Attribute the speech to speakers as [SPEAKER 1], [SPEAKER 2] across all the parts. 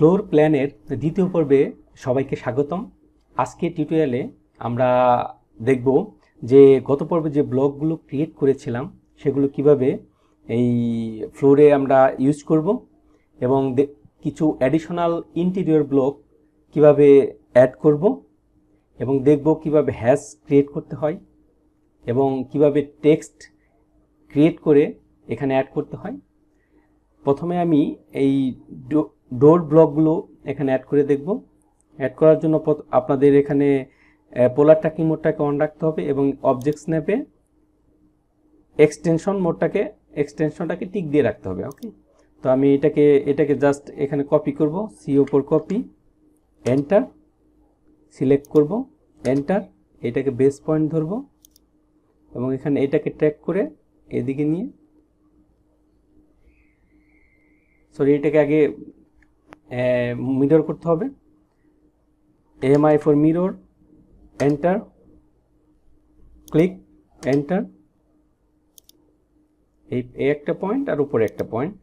[SPEAKER 1] Floor প্ল্যানের দ্বিতীয় পর্বে সবাইকে স্বাগতম। আজকে টিউটোরিয়ালে আমরা দেখব যে গত পর্বে যে ব্লগগুলো ক্রিয়েট করেছিলাম, সেগুলো কীভাবে এই ফ্লোরে আমরা ইউজ করব এবং কিছু অ্যাডিশনাল ইন্টেরিয়র ব্লক কীভাবে অ্যাড করব এবং দেখব কীভাবে হ্যাশ ক্রিয়েট করতে হয় এবং কীভাবে টেক্সট ক্রিয়েট করে এখানে অ্যাড করতে হয়। প্রথমে আমি এই ডোর ব্লকগুলো এখানে অ্যাড করে দেখব। অ্যাড করার জন্য আপনাদের এখানে পোলার ট্র্যাকিং মোডটাকে অন রাখতে হবে এবং অবজেক্ট স্ন্যাপে এক্সটেনশন মোডটাকে এক্সটেনশনটাকে টিক দিয়ে রাখতে হবে ওকে তো আমি এটাকে এটাকে জাস্ট এখানে কপি করব সি ওপর কপি এন্টার সিলেক্ট করব এন্টার এটাকে বেস পয়েন্ট ধরবো এবং এখানে এটাকে ট্র্যাক করে এদিকে নিয়ে সরি এটাকে আগে মিরর করতে হবে। M I for mirror enter click enter এই একটা পয়েন্ট আর উপরে একটা পয়েন্ট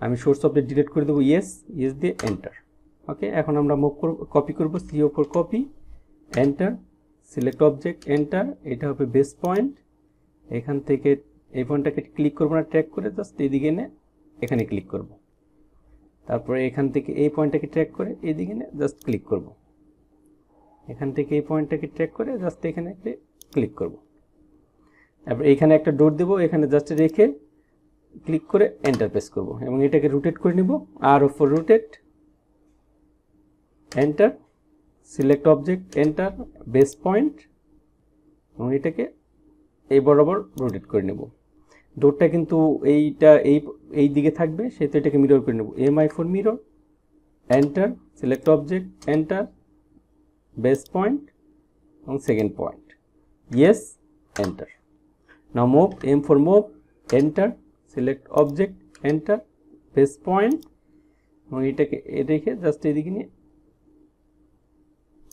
[SPEAKER 1] আমি সোর্স অফ ডিলিট করে দেবো ইয়েস ইয়েস দিয়ে এন্টার ওকে এখন আমরা মুভ করব কপি করব সি ওপর copy enter select object enter এটা হবে বেস পয়েন্ট এখান থেকে এই পয়েন্টটাকে ক্লিক করব না ট্র্যাক করে জাস্ট এইদিকে এনে এখানে ক্লিক করব। তারপরে এখান থেকে এই পয়েন্টটাকে ট্র্যাক করে এইদিকে জাস্ট ক্লিক করব। এখান থেকে এই পয়েন্টটাকে ট্র্যাক করে জাস্ট এখানে ক্লিক করব। তারপর এখানে একটা ডোর দেবো, এখানে জাস্ট রেখে ক্লিক করে এন্টার প্রেস করব এবং এটাকে রোটেট করে নিব। আর ওপর rotate enter select object enter base point এবং এটাকে এই বরাবর রোটেট করে নেব। ডোরটা কিন্তু এইটা এই এই দিকে থাকবে সেহেতু এটাকে মিরর করে নেব। M I for mirror enter select object enter base point এবং second point yes enter now move M for move enter select object enter base point এবং এটাকে রেখে জাস্ট এদিকে নিয়ে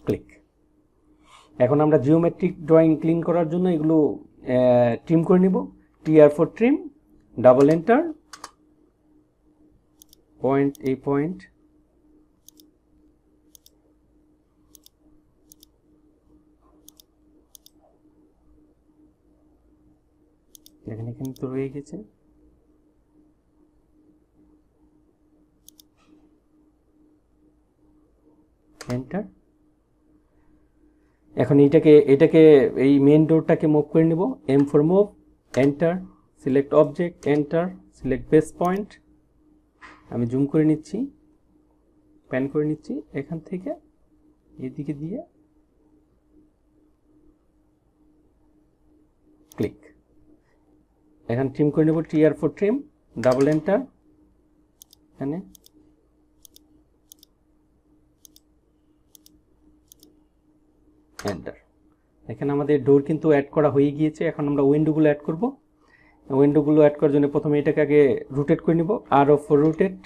[SPEAKER 1] ক্লিক এখন আমরা জিওমেট্রিক ড্রয়িং ক্লিন করার জন্য এগুলো ট্রিম করে নিব। TR for trim double enter point এই পয়েন্ট দেখেন এখানে তো রয়ে গেছে। এন্টার এখন এইটাকে, এটাকে, এই মেন ডোরটাকে মুভ করে নেব M for move enter select object enter select base point আমি জুম করে নিচ্ছি প্যান করে নিচ্ছি, এখান থেকে এদিকে দিয়ে ক্লিক এখন ট্রিম করে নেব TR for trim double enter এখানে। এন্টার এখানে আমাদের ডোর কিন্তু অ্যাড করা হয়ে গিয়েছে। এখন আমরা উইন্ডোগুলো অ্যাড করব। উইন্ডোগুলো অ্যাড করার জন্য প্রথমে এটাকে আগে রুটেট করে নিব। R of rotate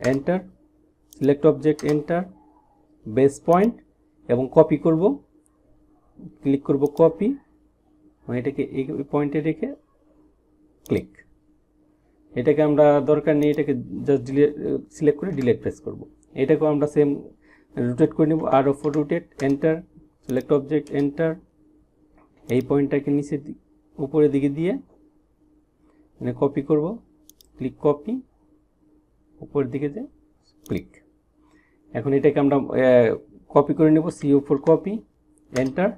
[SPEAKER 1] enter select object enter base point এবং কপি করব। ক্লিক করব কপি এটাকে এই পয়েন্টে রেখে ক্লিক এটাকে আমরা দরকার নেই, এটাকে জাস্ট ডিলেট সিলেক্ট করে ডিলেট প্রেস করব। এটাকেও আমরা সেম রোটেট করে নেব। R of rotate enter select object enter এই পয়েন্টটাকে নিচে দি- উপরের দিকে দিয়ে মানে কপি করব। ক্লিক কপি উপরের দিকে যে ক্লিক এখন এটাকে আমরা কপি করে নেব সিও ফোর কপি এন্টার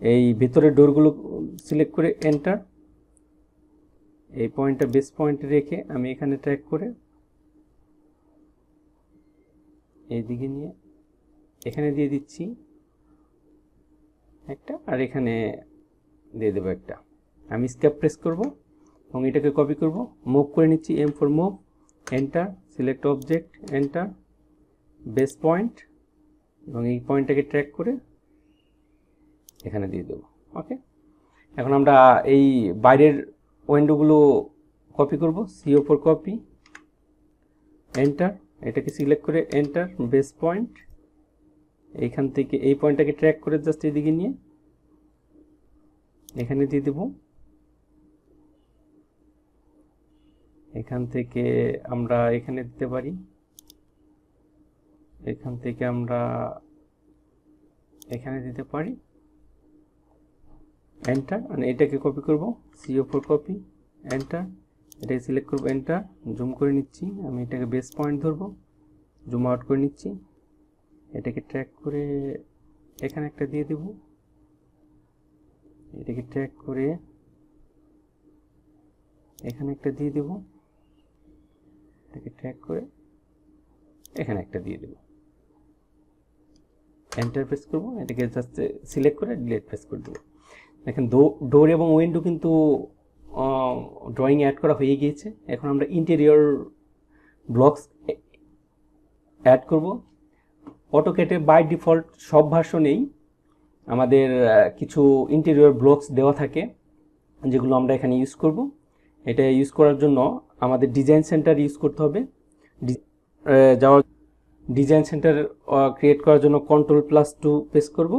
[SPEAKER 1] এই ভিতরের ডোরগুলো সিলেক্ট করে এন্টার এই পয়েন্টটা বেস পয়েন্টে রেখে আমি এখানে ট্র্যাক করে এইদিকে নিয়ে এখানে দিয়ে দিচ্ছি। একটা, আর এখানে দিয়ে দেবো একটা। আমি স্ক্যাপ প্রেস করব এবং এটাকে কপি করব। মুভ করে নিচ্ছি M for move enter select object enter base point এবং এই পয়েন্টটাকে ট্র্যাক করে এখানে দিয়ে দেবো। ওকে এখন আমরা এই বাইরের উইন্ডোগুলো কপি করব। সি ওপর কপি এন্টার এটাকে সিলেক্ট করে এন্টার বেস পয়েন্ট এইখান থেকে এই পয়েন্টটাকে ট্র্যাক করে জাস্ট এদিকে নিয়ে এখানে দিয়ে দেব। এখান থেকে আমরা এখানে দিতে পারি। এখান থেকে আমরা এখানে দিতে পারি। এন্টার মানে এটাকে কপি করব। সিও ফোর কপি এন্টার এটাকে সিলেক্ট করব এন্টার জুম করে নিচ্ছি। আমি এটাকে বেস পয়েন্ট ধরবো জুম আউট করে নিচ্ছি। এটাকে ট্র্যাক করে এখানে একটা দিয়ে দেব। এটাকে ট্র্যাক করে এখানে একটা দিয়ে দেব। এটাকে ট্র্যাক করে এখানে একটা দিয়ে দেব। এন্টার প্রেস করব, এটাকে জাস্ট সিলেক্ট করে ডিলেট প্রেস করে দেবো। দেখেন ডোর এবং উইন্ডো কিন্তু ড্রয়িং অ্যাড করা হয়ে গিয়েছে। এখন আমরা ইন্টেরিয়র ব্লকস অ্যাড করব। অটোকেটে বাই ডিফল্ট সব ভার্সনেই আমাদের কিছু ইন্টেরিয়র ব্লকস দেওয়া থাকে, যেগুলো আমরা এখানে ইউজ করব। এটা ইউজ করার জন্য আমাদের ডিজাইন সেন্টার ইউজ করতে হবে। যাওয়ার ডিজাইন সেন্টার ক্রিয়েট করার জন্য কন্ট্রোল প্লাস টু প্রেস করব।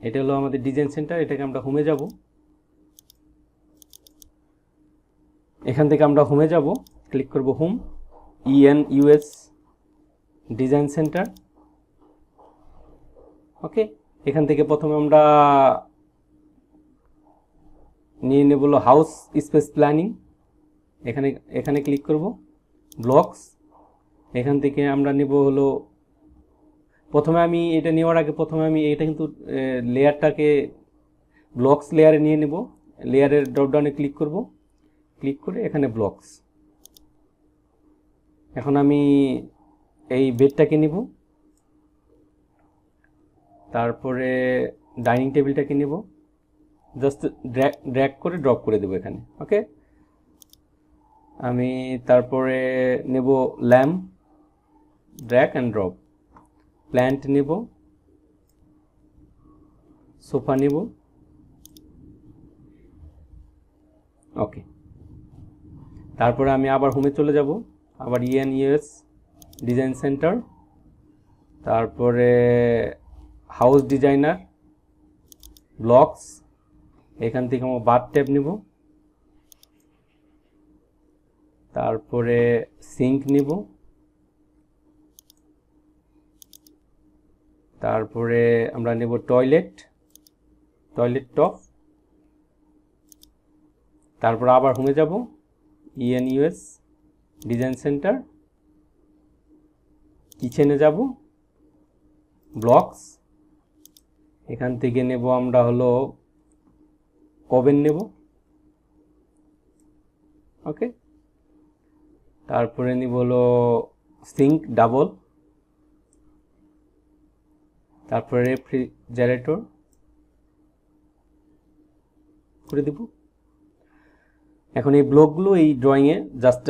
[SPEAKER 1] এটা হলো আমাদের ডিজাইন সেন্টার এটাকে আমরা হোমে যাব। এখান থেকে আমরা হোমে যাব ক্লিক করব home EN US design centre. Okay, এখান থেকে প্রথমে আমরা নিয়ে নেব হাউস স্পেস প্ল্যানিং এখানে এখানে ক্লিক করব ব্লকস এখান থেকে আমরা নেব হলো, প্রথমে আমি এটা নেওয়ার আগে প্রথমে আমি এটা কিন্তু লেয়ারটাকে ব্লকস লেয়ারে নিয়ে নেব। লেয়ারের ড্রপডাউনে ক্লিক করব। ক্লিক করে এখানে ব্লকস এখন আমি এই বেডটাকে নিব। তারপরে ডাইনিং টেবিলটাকে নিব। জাস্ট ড্র্যাক ড্র্যাক করে ড্রপ করে দেবো এখানে, ওকে? আমি তারপরে নেব lamp drag and drop. Plant নেব। সোফা নেব। ওকে। তারপরে আমি আবার হোমে চলে যাব। আবার ইএন ইউএস ডিজাইন সেন্টার, তারপরে হাউস ডিজাইনার, ব্লকস, এখান থেকে আমার বাথ ট্যাব নেব, তারপরে সিঙ্ক নেব, তারপরে আমরা নেব টয়লেট টয়লেট টপ, তারপর আবার হোমে যাব ইএন ইউএস ডিজাইন সেন্টার কিচেনে যাব। ব্লকস এখান থেকে নেব আমরা হলো ওভেন নেব? ওকে তারপরে নিব হলো সিঙ্ক ডাবল তারপরে রেফ্রিজারেটর করে দেব। এখন এই ব্লকগুলো এই ড্রয়িংয়ে জাস্ট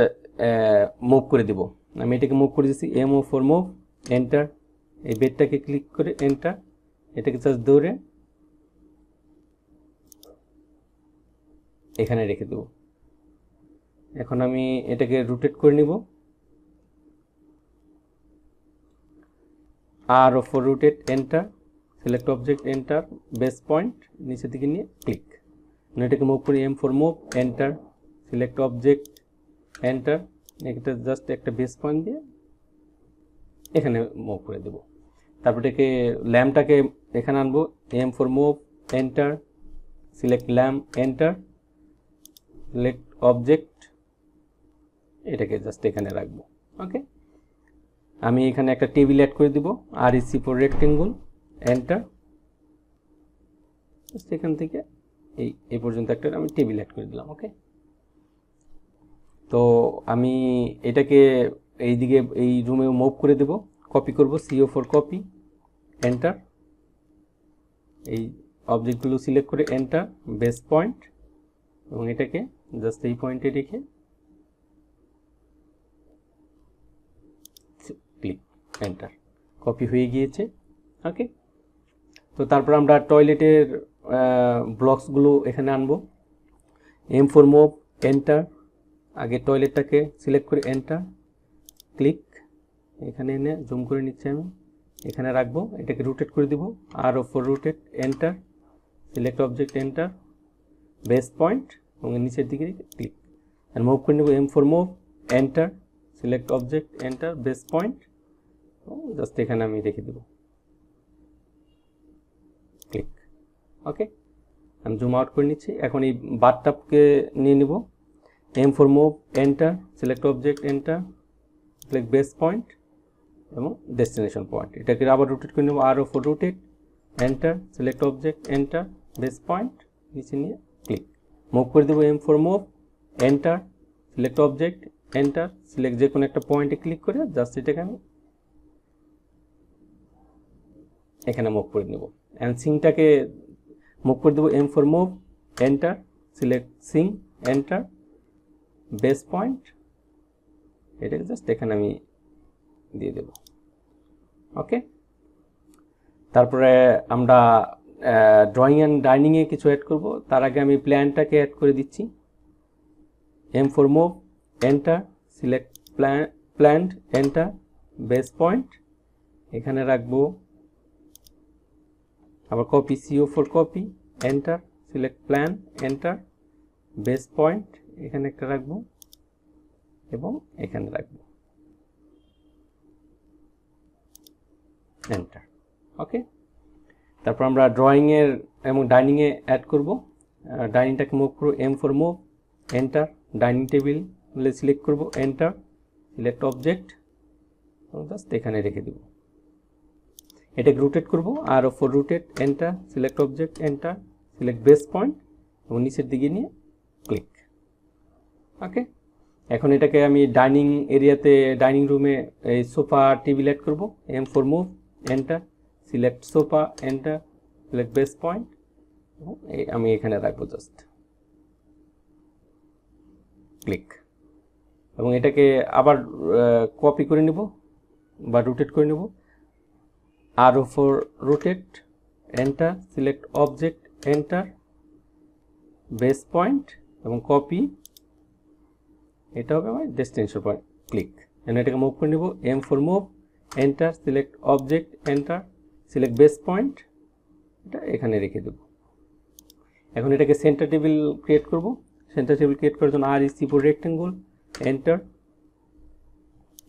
[SPEAKER 1] মুভ করে দেব। আমি এটাকে মুভ করে দিচ্ছি M O for move enter এই বেডটাকে ক্লিক করে এন্টার এটাকে জাস্ট দৌড়ে এখানে রেখে দেব। এখন আমি এটাকে রোটেট করে নিব। R for rotate enter select object enter base point নিচে দিকে নিয়ে ক্লিক এটাকে মুভ করি M for move enter select object enter এটা জাস্ট একটা বেস পয়েন্ট দিয়ে এখানে মুভ করে দেব। তারপর এটাকে ল্যাম্পটাকে এখানে আনব M for move enter select lamp enter select object এটাকে জাস্ট এখানে রাখব। ওকে আমি এখানে একটা টেবিল অ্যাড করে দিব R EC for rectangle enter এখান থেকে এই এই পর্যন্ত একটা আমি টেবিল অ্যাড করে দিলাম। ওকে তো আমি এটাকে এই দিকে এই রুমে মুভ করে দেব। কপি করব সিও ফর কপি এন্টার এই অবজেক্টগুলো সিলেক্ট করে এন্টার বেস পয়েন্ট এবং এটাকে জাস্ট এই পয়েন্টে রেখে ক্লিক এন্টার কপি হয়ে গিয়েছে। ওকে তো তারপর আমরা টয়লেটের ব্লকসগুলো এখানে আনব। এম ফোর মুভ এন্টার আগে টয়লেটটাকে সিলেক্ট করে এন্টার ক্লিক এখানে এনে জুম করে নিচ্ছি আমি। এখানে রাখব, এটাকে রুটেট করে দিব R for rotate enter select object enter base point এবং নিচের দিকে ক্লিক আর মুভ করে নেব M for move enter select object enter base point just এখানে আমি রেখে দেব। ক্লিক ওকে আমি জুম আউট করে নিচ্ছি। এখন এই বারটাপকে নিয়ে নিব। M for move enter select object enter select base point এবং ডেস্টিনেশন পয়েন্ট এটাকে আবার রোটেট করে নেব R O for rotate enter select object enter base point নিচে নিয়ে ক্লিক মুভ করে দেবো M for move enter select object enter select যে কোনো একটা পয়েন্টে ক্লিক করে জাস্ট এটাকে আমি এখানে মুভ করে নেব। অ্যান্ড সিংটাকে মুভ করে দেবো M for move enter select sink enter base point এটাকে জাস্ট এখানে আমি দিয়ে দেব। ওকে তারপরে আমরা ড্রয়িং অ্যান্ড ডাইনিংয়ে কিছু অ্যাড করব। তার আগে আমি প্ল্যানটাকে অ্যাড করে দিচ্ছি। M for move enter select plant plant enter base point এখানে রাখব, আবার copy C O for copy enter select plant enter base point এখানে একটা রাখব এবং এখানে রাখব। এন্টার ওকে তারপর আমরা ড্রয়িংয়ের এবং ডাইনিংয়ে অ্যাড করব। ডাইনিংটাকে মুভ করব M for move enter dining table বলে সিলেক্ট করব এন্টার সিলেক্ট অবজেক্ট জাস্ট এখানে রেখে দেব। এটাকে রুটেট করব R for rotate enter select object enter select base point এবং নিচের দিকে নিয়ে ক্লিক ওকে? এখন এটাকে আমি ডাইনিং এরিয়াতে, ডাইনিং রুমে এই সোফা, টেবিল অ্যাড করব। M for move enter select sofa enter select base point আমি এখানে রাখব জাস্ট ক্লিক এবং এটাকে আবার কপি করে নেব বা রোটেট করে নেব। R for rotate enter select object enter base point এবং কপি এটা হবে আমার ডেস্টিনেশন পয়েন্ট ক্লিক এবং এটাকে মুভ করে নেব। M for move enter select object enter select base point এটা এখানে রেখে দেব। এখন এটাকে সেন্টার টেবিল ক্রিয়েট করব। সেন্টার টেবিল ক্রিয়েট করার জন্য R E C for rectangle enter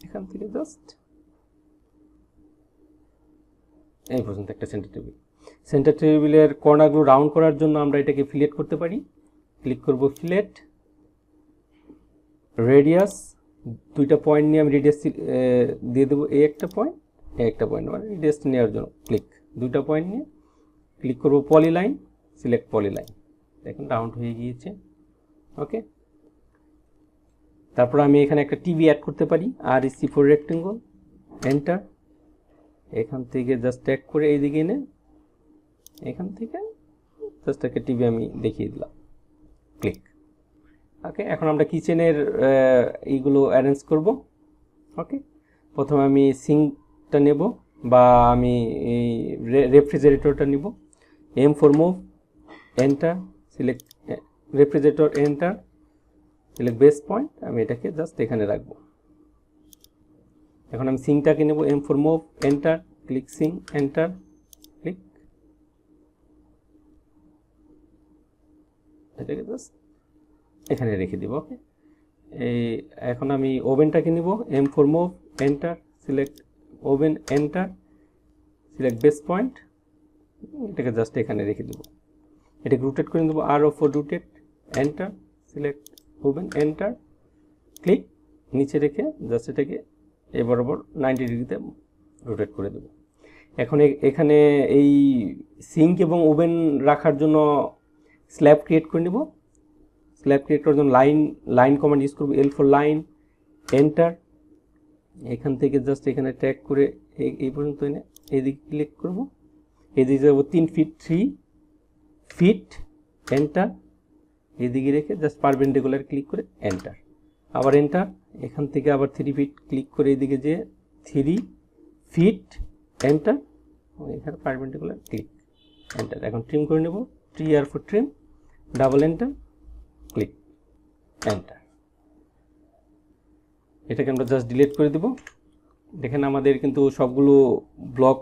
[SPEAKER 1] এখান থেকে জাস্ট এই পর্যন্ত একটা সেন্টার টেবিল সেন্টার টেবিলের কর্নারগুলো রাউন্ড করার জন্য আমরা এটাকে ফিলেট করতে পারি। ক্লিক করব ফিলেট রেডিয়াস দুইটা পয়েন্ট নিয়ে আমি রেডিয়াস দিয়ে দেবো এই একটা পয়েন্ট এই একটা পয়েন্ট মানে রেডিয়াস নেওয়ার জন্য ক্লিক দুইটা পয়েন্ট নিয়ে ক্লিক করব polyline select polyline দেখুন রাউন্ড হয়ে গিয়েছে ওকে তারপর আমি এখানে একটা টিভি অ্যাড করতে পারি, R E C for rectangle enter এখান থেকে জাস্ট ট্যাগ করে এইদিকে এনে, এখান থেকে জাস্ট একটা টিভি আমি দেখিয়ে দিলাম ক্লিক ওকে এখন আমরা কিচেনের এইগুলো অ্যারেঞ্জ করব। ওকে প্রথমে আমি সিঙ্কটা নেব বা আমি এই রেফ্রিজারেটরটা নিব। M for move enter select refrigerator enter select base point আমি এটাকে জাস্ট এখানে রাখব। এখন আমি সিংটাকে নেব M for move enter click sink enter click এটাকে জাস্ট এখানে রেখে দিব, ওকে? এই, এখন আমি ওভেনটাকে নিব M for move enter select oven enter select base point এটাকে জাস্ট এখানে রেখে দেবো। এটাকে রুটেট করে দেবো R O for rotate enter select oven enter click নিচে রেখে জাস্ট এটাকে এ বরাবর নাইনটি ডিগ্রিতে রোটেট করে দেবো। এখন এখানে এই সিঙ্ক এবং ওভেন রাখার জন্য স্ল্যাব ক্রিয়েট করে নেব। স্ল্যাব ক্রিয়েট করার জন্য লাইন লাইন কমান্ড ইউজ করব এল ফর লাইন এন্টার এখান থেকে জাস্ট এখানে ট্র্যাক করে এই পর্যন্ত এনে এদিকে ক্লিক করব। এদিকে যাব তিন ফিট থ্রি ফিট এন্টার এদিকে রেখে জাস্ট পারপেন্ডিকুলার ক্লিক করে এন্টার আবার এন্টার এখান থেকে আবার থ্রি ফিট ক্লিক করে এদিকে যে থ্রি ফিট এন্টার এখানে পারপেন্ডিকুলার ক্লিক এন্টার এখন ট্রিম করে নেব T R for trim double enter enter এটাকে আমরা জাস্ট ডিলিট করে দেব। দেখেন আমাদের কিন্তু সবগুলো ব্লক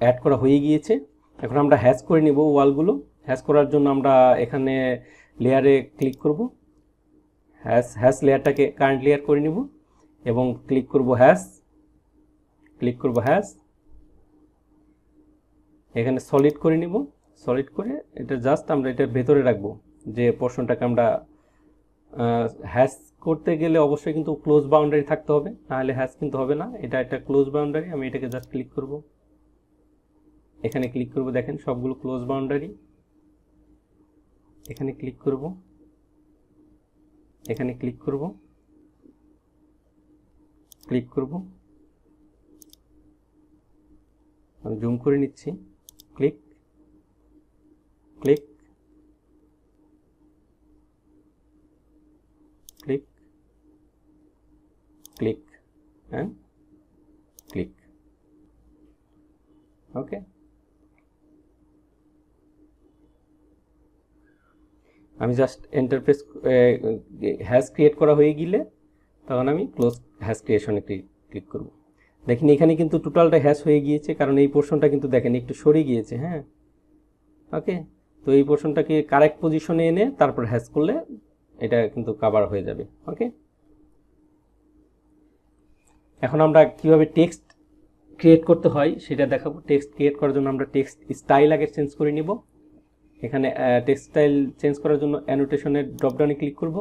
[SPEAKER 1] অ্যাড করা হয়ে গিয়েছে। এখন আমরা হ্যাশ করে নেব ওয়ালগুলো। হ্যাশ করার জন্য আমরা এখানে লেয়ারে ক্লিক করব। হ্যাশ হ্যাশ লেয়ারটাকে কারেন্ট লেয়ার করে নিব এবং ক্লিক করব হ্যাশ ক্লিক করব হ্যাশ এখানে সলিড করে নিব। সলিড করে এটা জাস্ট আমরা এটার ভেতরে রাখব। যে পোর্শনটাকে আমরা হ্যাশ করতে গেলে অবশ্যই কিন্তু ক্লোজ বাউন্ডারি থাকতে হবে, নাহলে হ্যাশ কিন্তু হবে না। এটা একটা ক্লোজ বাউন্ডারি আমি এটাকে জাস্ট ক্লিক করব। এখানে ক্লিক করব, দেখেন সবগুলো ক্লোজ বাউন্ডারি এখানে ক্লিক করব। এখানে ক্লিক করব। ক্লিক করব। আমি জুম করে নিচ্ছি। Click click click click and click okay আমি জাস্ট এন্টারপ্রেস হ্যাশ ক্রিয়েট করা হয়ে গেলে তখন আমি ক্লোজ হ্যাশ ক্রিয়েশনে ক্লিক করব। দেখেন এখানে কিন্তু টোটালটা হ্যাশ হয়ে গিয়েছে, কারণ এই পোর্শনটা কিন্তু দেখেন একটু সরে গিয়েছে হ্যাঁ? ওকে তো এই পোর্শনটাকে কারেক্ট পজিশনে এনে তারপর হ্যাশ করলে এটা কিন্তু কাভার হয়ে যাবে ওকে এখন আমরা কীভাবে টেক্সট ক্রিয়েট করতে হয় সেটা দেখাবো। টেক্সট ক্রিয়েট করার জন্য আমরা টেক্সট স্টাইল আগে চেঞ্জ করে নিব। এখানে টেক্সট স্টাইল চেঞ্জ করার জন্য অ্যানোটেশনের ড্রপডাউনে ক্লিক করব।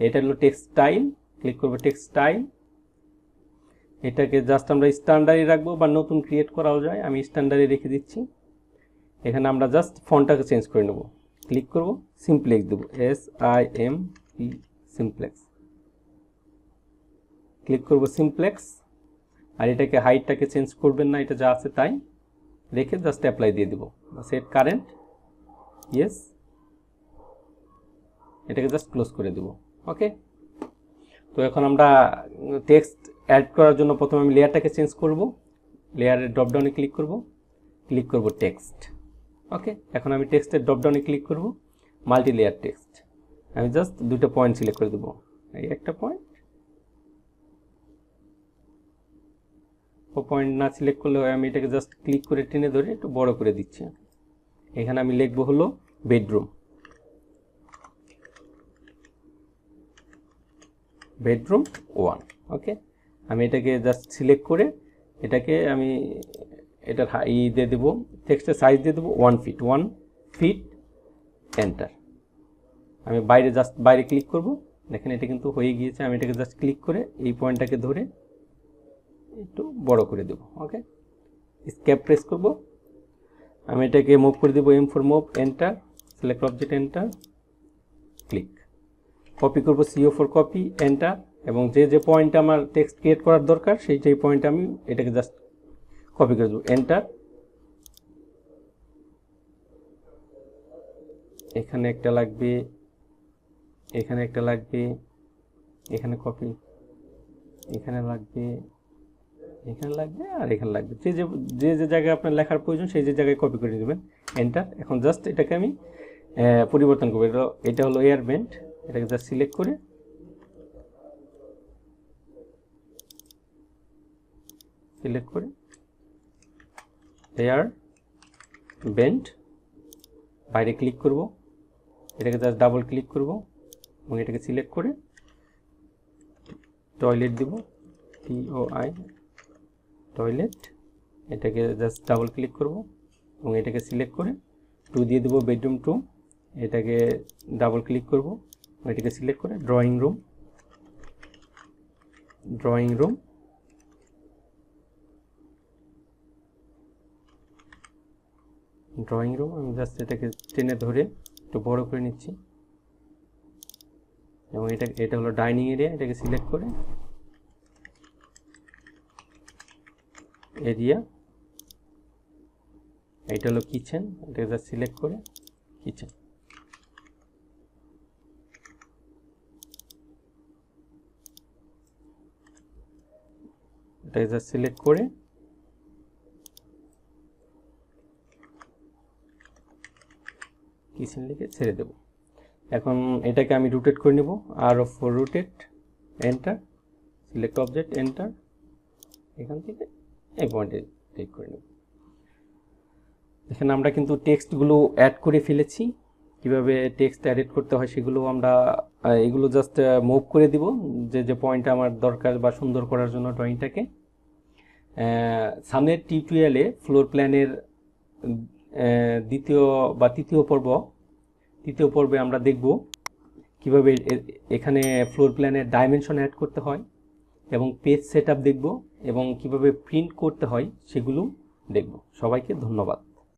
[SPEAKER 1] এটা হলো টেক্সট স্টাইল ক্লিক করব টেক্সট স্টাইল এটাকে জাস্ট আমরা স্ট্যান্ডার্ডে রাখব বা নতুন ক্রিয়েট করাও যায়, আমি স্ট্যান্ডার্ডে রেখে দিচ্ছি। এখানে আমরা জাস্ট ফন্টটাকে চেঞ্জ করে নেব। ক্লিক করব সিমপ্লেক্স দেবো। S I M P simplex click করব সিমপ্লেক্স আর এটাকে হাইটটাকে চেঞ্জ করবেন না, এটা যা আছে তাই। রেখে জাস্ট অ্যাপ্লাই দিয়ে দেবো। সেট কারেন্ট ইয়েস এটাকে জাস্ট ক্লোজ করে দেব ওকে তো এখন আমরা টেক্সট অ্যাড করার জন্য প্রথমে আমি লেয়ারটাকে চেঞ্জ করব। লেয়ারের ড্রপডাউনে ক্লিক করব। ক্লিক করব টেক্সট ওকে এখন আমি টেক্সটের ড্রপডাউনে ক্লিক করব মাল্টি লেয়ার টেক্সট আমি জাস্ট দুটো পয়েন্ট সিলেক্ট করে দেবো। এই একটা পয়েন্ট ও পয়েন্ট না সিলেক্ট করলে আমি এটাকে জাস্ট ক্লিক করে টেনে ধরে একটু বড় করে দিচ্ছি। এখানে আমি লিখব হলো বেডরুম বেডরুম ওয়ান ওকে আমি এটাকে জাস্ট সিলেক্ট করে এটাকে আমি এটার ই দিয়ে দেবো টেক্সটের সাইজ দিয়ে দেবো one feet one feet enter আমি বাইরে জাস্ট বাইরে ক্লিক করব। দেখেন এটা কিন্তু হয়ে গিয়েছে, আমি এটাকে জাস্ট ক্লিক করে এই পয়েন্টটাকে ধরে একটু বড় করে দেবো ওকে স্ক্যাপ প্রেস করব। আমি এটাকে মুভ করে দেবো M for move enter select object enter click copy করব C O for copy enter এবং যে যে পয়েন্ট আমার টেক্সট ক্রিয়েট করার দরকার, সেই সেই পয়েন্ট আমি এটাকে জাস্ট কপি করে দেবো। এন্টার এখানে একটা লাগবে, এখানে একটা লাগবে, এখানে কপি, এখানে লাগবে এখানে লাগবে আর এখানে লাগবে। যে যে যে যে জায়গায় আপনার লেখার প্রয়োজন সেই যে জায়গায় কপি করে দেবেন এন্টার এখন জাস্ট এটাকে আমি পরিবর্তন করব। এটা এটা হলো এয়ার বেন্ট এটাকে জাস্ট সিলেক্ট করে সিলেক্ট করে এয়ার বেন্ট বাইরে ক্লিক করব। এটাকে জাস্ট ডাবল ক্লিক করব এবং এটাকে সিলেক্ট করে টয়লেট দিব। আই টয়লেট এটাকে জাস্ট ডাবল ক্লিক করব এবং এটাকে সিলেক্ট করে টু দিয়ে দেবো বেডরুম টু এটাকে ডাবল ক্লিক করব এটাকে সিলেক্ট করে drawing room drawing room drawing room আমি জাস্ট এটাকে টেনে ধরে একটু বড় করে নিচ্ছি। এবং এটা এটা হলো ডাইনিং এরিয়া এটাকে সিলেক্ট করে এরিয়া এটা হলো কিচেন এটাকে জাস্ট সিলেক্ট করে কিচেন এটাকে জাস্ট সিলেক্ট করে কিচেন লিখে ছেড়ে দেব। এখন এটাকে আমি রুটেট করে নেব। R of rotate enter select object enter এখান থেকে এই পয়েন্টে ক্লিক করে নেব। এখানে আমরা কিন্তু টেক্সটগুলো অ্যাড করে ফেলেছি। কীভাবে টেক্সট অ্যাড করতে হয় সেগুলো আমরা এগুলো জাস্ট মুভ করে দিব। যে যে পয়েন্ট আমার দরকার বা সুন্দর করার জন্য ড্রয়িংটাকে সামনের টিউটোরিয়ালে ফ্লোর প্ল্যানের দ্বিতীয় বা তৃতীয় পর্ব, তৃতীয় পর্বে আমরা দেখব কীভাবে এখানে ফ্লোর প্ল্যানের ডাইমেনশন অ্যাড করতে হয় এবং পেজ সেট আপ দেখব এবং কীভাবে প্রিন্ট করতে হয় সেগুলো দেখব। সবাইকে ধন্যবাদ।